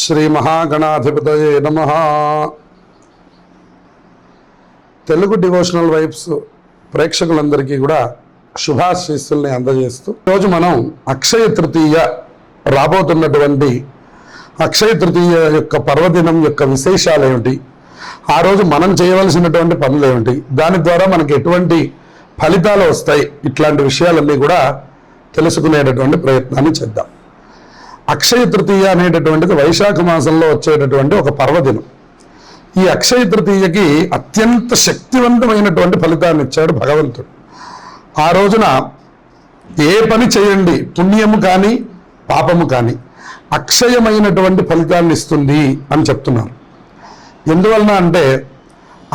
శ్రీ మహాగణాధిపతయే నమ. Telugu devotional vibes ప్రేక్షకులందరికీ కూడా శుభాశీస్సుల్ని అందజేస్తూ ఈరోజు మనం అక్షయ తృతీయ రాబోతున్నటువంటి అక్షయ తృతీయ యొక్క పర్వదినం యొక్క విశేషాలు ఏమిటి ఆ రోజు మనం చేయవలసినటువంటి పనులు ఏమిటి దాని ద్వారా మనకి ఎటువంటి ఫలితాలు వస్తాయి? ఇట్లాంటి విషయాలన్నీ కూడా తెలుసుకునేటటువంటి ప్రయత్నాన్ని చేద్దాం. అక్షయ తృతీయ అనేటటువంటిది వైశాఖ మాసంలో వచ్చేటటువంటి ఒక పర్వదినం. ఈ అక్షయ తృతీయకి అత్యంత శక్తివంతమైనటువంటి ఫలితాన్ని ఇచ్చాడు భగవంతుడు. ఆ రోజున ఏ పని చేయండి పుణ్యము కానీ పాపము కానీ అక్షయమైనటువంటి ఫలితాన్ని ఇస్తుంది అని చెప్తున్నారు. ఎందువలన అంటే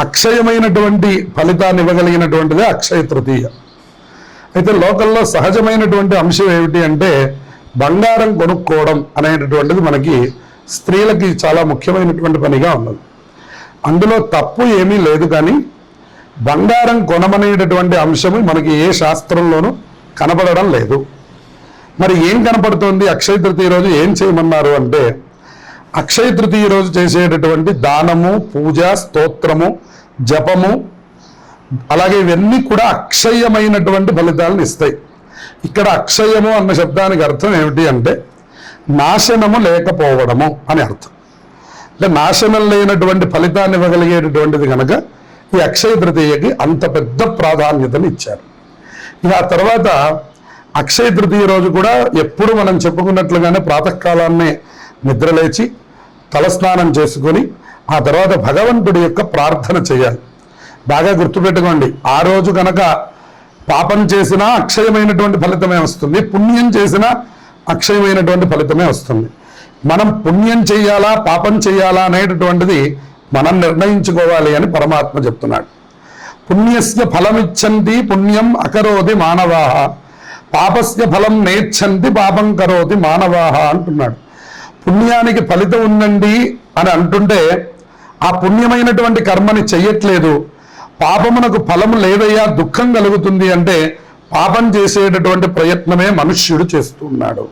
అక్షయమైనటువంటి ఫలితాన్ని ఇవ్వగలిగినటువంటిదే అక్షయ తృతీయ. అయితే లోకల్లో సహజమైనటువంటి అంశం ఏమిటి అంటే బంగారం కొనుక్కోవడం అనేటటువంటిది మనకి స్త్రీలకి చాలా ముఖ్యమైనటువంటి పనిగా ఉన్నది. అందులో తప్పు ఏమీ లేదు కానీ బంగారం కొనమనేటటువంటి అంశము మనకి ఏ శాస్త్రంలోనూ కనపడడం లేదు. మరి ఏం కనపడుతోంది? అక్షయ తృతీయ రోజు ఏం చేయమన్నారు అంటే అక్షయ తృతీయ రోజు చేసేటటువంటి దానము పూజ స్తోత్రము జపము అలాగే ఇవన్నీ కూడా అక్షయమైనటువంటి ఫలితాలను ఇస్తాయి. ఇక్కడ అక్షయము అన్న శబ్దానికి అర్థం ఏమిటి అంటే నాశనము లేకపోవడము అని అర్థం. అంటే నాశనం లేనటువంటి ఫలితాన్ని ఇవ్వగలిగేటటువంటిది కనుక ఈ అక్షయ తృతీయకి అంత పెద్ద ప్రాధాన్యతను ఇచ్చారు. ఇక ఆ తర్వాత అక్షయ తృతీయ రోజు కూడా ఎప్పుడు మనం చెప్పుకున్నట్లుగానే ప్రాతకాలాన్నే నిద్రలేచి తలస్నానం చేసుకొని ఆ తర్వాత భగవంతుడి యొక్క ప్రార్థన చేయాలి. బాగా గుర్తుపెట్టుకోండి ఆ రోజు కనుక పాపం చేసినా అక్షయమైనటువంటి ఫలితమే వస్తుంది. పుణ్యం చేసినా అక్షయమైనటువంటి ఫలితమే వస్తుంది. మనం పుణ్యం చేయాలా పాపం చేయాలా అనేటటువంటిది మనం నిర్ణయించుకోవాలి అని పరమాత్మ చెప్తున్నాడు. పుణ్యస్య ఫలమిచ్చంది పుణ్యం అకరోది మానవాహ పాపస్య ఫలం నేర్చంది పాపం కరోతి మానవాహ అంటున్నాడు. పుణ్యానికి ఫలితం ఉందండి అని అంటుంటే ఆ పుణ్యమైనటువంటి కర్మని చెయ్యట్లేదు. పాపమునకు ఫలము లేదయ్యా దుఃఖం కలుగుతుంది అంటే పాపం చేసేటటువంటి ప్రయత్నమే మనుష్యుడు చేస్తున్నాడు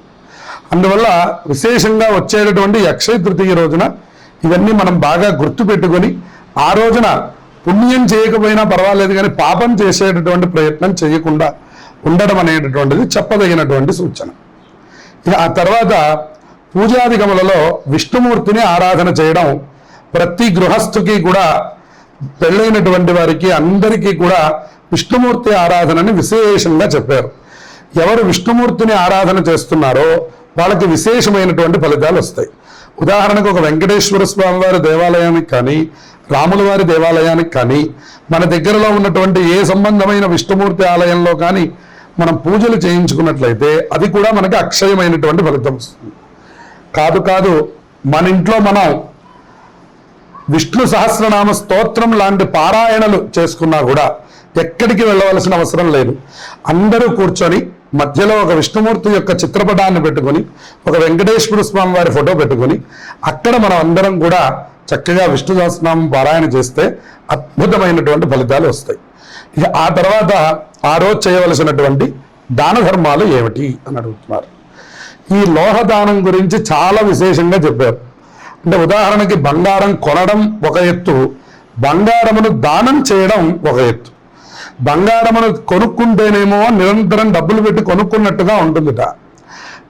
అందువల్ల విశేషంగా వచ్చేటటువంటి అక్షయ తృతీయ రోజున ఇవన్నీ మనం బాగా గుర్తుపెట్టుకొని ఆ రోజున పుణ్యం చేయకపోయినా పర్వాలేదు కానీ పాపం చేసేటటువంటి ప్రయత్నం చేయకుండా ఉండడం అనేటటువంటిది చెప్పదగినటువంటి సూచన. ఇక ఆ తర్వాత పూజాదిగములలో విష్ణుమూర్తిని ఆరాధన చేయడం ప్రతి గృహస్థుకి కూడా పెళ్ళైనటువంటి వారికి అందరికీ కూడా విష్ణుమూర్తి ఆరాధనని విశేషంగా చెప్పారు. ఎవరు విష్ణుమూర్తిని ఆరాధన చేస్తున్నారో వాళ్ళకి విశేషమైనటువంటి ఫలితాలు వస్తాయి. ఉదాహరణకు ఒక వెంకటేశ్వర స్వామి వారి దేవాలయానికి కానీ రాముల వారి దేవాలయానికి కానీ మన దగ్గరలో ఉన్నటువంటి ఏ సంబంధమైన విష్ణుమూర్తి ఆలయంలో కానీ మనం పూజలు చేయించుకున్నట్లయితే అది కూడా మనకి అక్షయమైనటువంటి ఫలితం వస్తుంది. కాదు కాదు మన ఇంట్లో మనం విష్ణు సహస్రనామ స్తోత్రం లాంటి పారాయణలు చేసుకున్నా కూడా ఎక్కడికి వెళ్ళవలసిన అవసరం లేదు. అందరూ కూర్చొని మధ్యలో ఒక విష్ణుమూర్తి యొక్క చిత్రపటాన్ని పెట్టుకొని ఒక వెంకటేశ్వర స్వామి వారి ఫోటో పెట్టుకొని అక్కడ మనం అందరం కూడా చక్కగా విష్ణు సహస్రనామం పారాయణ చేస్తే అద్భుతమైనటువంటి ఫలితాలు వస్తాయి. ఇక ఆ తర్వాత ఆ రోజు చేయవలసినటువంటి దాన ధర్మాలు ఏమిటి అని అడుగుతున్నారు. ఈ లోహదానం గురించి చాలా విశేషంగా చెప్పారు. అంటే ఉదాహరణకి బంగారం కొనడం ఒక ఎత్తు బంగారమును దానం చేయడం ఒక ఎత్తు. బంగారమును కొనుక్కుంటేనేమో నిరంతరం డబ్బులు పెట్టి కొనుక్కున్నట్టుగా ఉంటుందిట.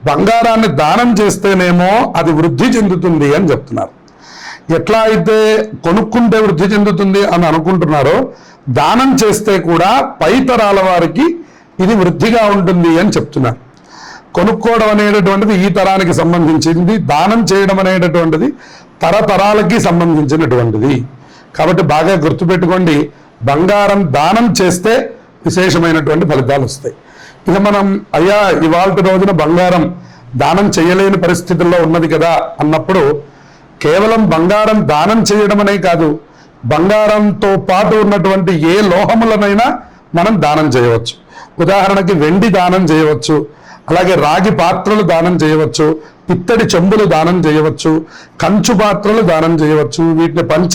బంగారాన్ని దానం చేస్తేనేమో అది వృద్ధి చెందుతుంది అని చెప్తున్నారు. ఎట్లా అయితే కొనుక్కుంటే వృద్ధి చెందుతుంది అని అనుకుంటున్నారో దానం చేస్తే కూడా పై తరాల వారికి ఇది వృద్ధిగా ఉంటుంది అని చెప్తున్నారు. కొనుక్కోవడం అనేటటువంటిది ఈ తరానికి సంబంధించింది దానం చేయడం అనేటటువంటిది తరతరాలకి సంబంధించినటువంటిది. కాబట్టి బాగా గుర్తుపెట్టుకోండి బంగారం దానం చేస్తే విశేషమైనటువంటి ఫలితాలు వస్తాయి. ఇక మనం అయ్యా ఇవాళ రోజున బంగారం దానం చేయలేని పరిస్థితుల్లో ఉన్నది కదా అన్నప్పుడు కేవలం బంగారం దానం చేయడం అనే కాదు బంగారంతో పాటు ఉన్నటువంటి ఏ లోహములనైనా మనం దానం చేయవచ్చు. ఉదాహరణకి వెండి దానం చేయవచ్చు అలాగే రాగి పాత్రలు దానం చేయవచ్చు ఇత్తడి చెంబులు దానం చేయవచ్చు కంచు పాత్రలు దానం చేయవచ్చు వీటిని పంచ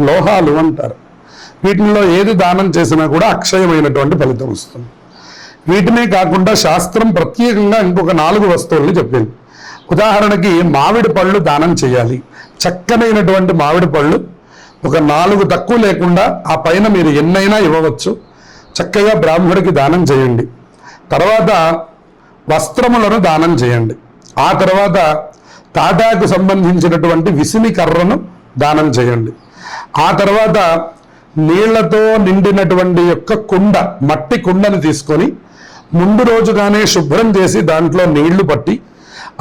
లోహాలు అంటారు. వీటిల్లో ఏది దానం చేసినా కూడా అక్షయమైనటువంటి ఫలితం వస్తుంది. వీటినే కాకుండా శాస్త్రం ప్రత్యేకంగా ఇంకొక నాలుగు వస్తువుల్ని చెప్పింది. ఉదాహరణకి మామిడి పళ్ళు దానం చేయాలి. చక్కనైనటువంటి మామిడి పళ్ళు ఒక నాలుగు తక్కువ లేకుండా ఆ పైన మీరు ఎన్నైనా ఇవ్వవచ్చు. చక్కగా బ్రాహ్మడికి దానం చేయండి. తర్వాత వస్త్రములను దానం చేయండి. ఆ తర్వాత తాటాకు సంబంధించినటువంటి విసిని కర్రను దానం చేయండి. ఆ తర్వాత నీళ్ళతో నిండినటువంటి యొక్క కుండ మట్టి కుండని తీసుకొని ముందు రోజుగానే శుభ్రం చేసి దాంట్లో నీళ్ళు పట్టి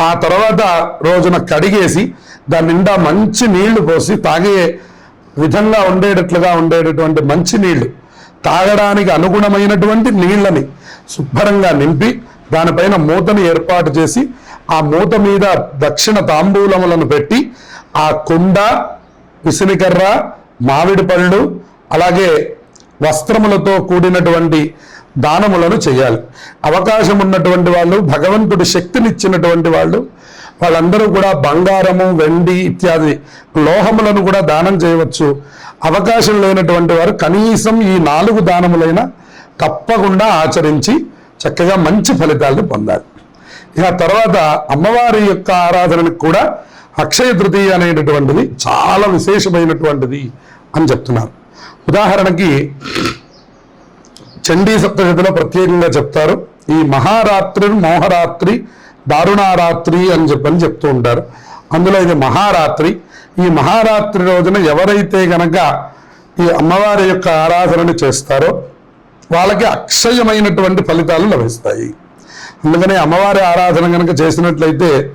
ఆ తర్వాత రోజున కడిగేసి దాని నిండా మంచి నీళ్ళు పోసి తాగే విధంగా ఉండేటట్లుగా ఉండేటటువంటి మంచి నీళ్ళు తాగడానికి అనుగుణమైనటువంటి నీళ్ళని శుభ్రంగా నింపి దానిపైన మూతను ఏర్పాటు చేసి ఆ మూత మీద దక్షిణ తాంబూలములను పెట్టి ఆ కుండ విసినికర్ర మామిడి పళ్ళు అలాగే వస్త్రములతో కూడినటువంటి దానములను చేయాలి. అవకాశం ఉన్నటువంటి వాళ్ళు భగవంతుడి శక్తినిచ్చినటువంటి వాళ్ళు వాళ్ళందరూ కూడా బంగారము వెండి ఇత్యాది లోహములను కూడా దానం చేయవచ్చు. అవకాశం లేనటువంటి వారు కనీసం ఈ నాలుగు దానములైన తప్పకుండా ఆచరించి చక్కగా మంచి ఫలితాలను పొందాలి ఇక తర్వాత అమ్మవారి యొక్క ఆరాధనకు కూడా అక్షయ తృతీయ అనేటటువంటిది చాలా విశేషమైనటువంటిది అని చెప్తున్నారు. ఉదాహరణకి చండీ సప్తశతిలో ప్రత్యేకంగా చెప్తారు ఈ మహారాత్రి మోహరాత్రి దారుణారాత్రి అని చెప్పని చెప్తూ ఉంటారు. అందులో ఇది మహారాత్రి. ఈ మహారాత్రి రోజున ఎవరైతే గనక ఈ అమ్మవారి యొక్క ఆరాధనను చేస్తారో వాళ్ళకి అక్షయమైనటువంటి ఫలితాలు లభిస్తాయి. అందుకని అమ్మవారి ఆరాధన కనుక చేసినట్లయితే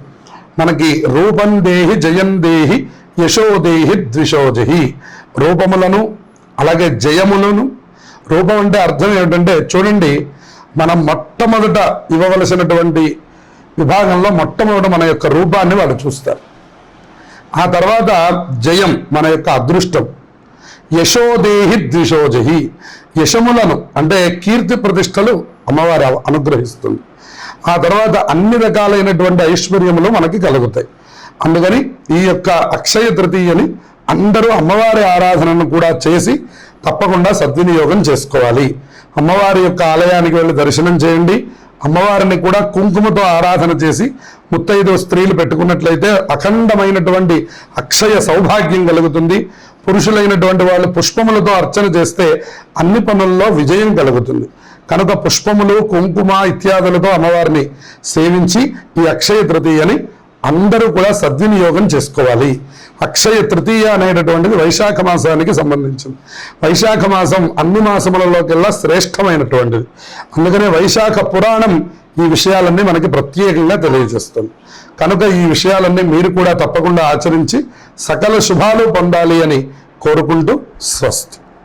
మనకి రూపం దేహి జయం దేహి యశోదేహి ద్విషోజహి రూపములను అలాగే జయములను రూపం అంటే అర్థం ఏమిటంటే చూడండి మనం మొట్టమొదట ఇవ్వవలసినటువంటి విభాగంలో మొట్టమొదట మన యొక్క రూపాన్ని వాళ్ళు చూస్తారు. ఆ తర్వాత జయం మన యొక్క అదృష్టం. యశోదేహి ద్విషోజహి యశములను అంటే కీర్తి ప్రతిష్టలు అమ్మవారు అనుగ్రహిస్తుంది. ఆ తర్వాత అన్ని రకాలైనటువంటి ఐశ్వర్యములు మనకి కలుగుతాయి. అందుకని ఈ యొక్క అక్షయ తృతీయని అందరూ అమ్మవారి ఆరాధనను కూడా చేసి తప్పకుండా సద్వినియోగం చేసుకోవాలి. అమ్మవారి యొక్క ఆలయానికి వెళ్ళి దర్శనం చేయండి. అమ్మవారిని కూడా కుంకుమతో ఆరాధన చేసి ముత్తైదు స్త్రీలు పెట్టుకున్నట్లయితే అఖండమైనటువంటి అక్షయ సౌభాగ్యం కలుగుతుంది. పురుషులైనటువంటి వాళ్ళు పుష్పములతో అర్చన చేస్తే అన్ని పనుల్లో విజయం కలుగుతుంది. కనుక పుష్పములు కుంకుమ ఇత్యాదులతో అమ్మవారిని సేవించి ఈ అక్షయ తృతీయని అందరూ కూడా సద్వినియోగం చేసుకోవాలి. అక్షయ తృతీయ అనేటటువంటిది వైశాఖ మాసానికి సంబంధించింది. వైశాఖ మాసం అన్ని మాసములలోకెల్లా శ్రేష్టమైనటువంటిది. అందుకనే వైశాఖ పురాణం ఈ విషయాలన్నీ మనకి ప్రత్యేకంగా తెలియజేస్తుంది. కనుక ఈ విషయాలన్నీ మీరు కూడా తప్పకుండా ఆచరించి సకల శుభాలు పొందాలి అని కోరుకుంటూ స్వస్తి.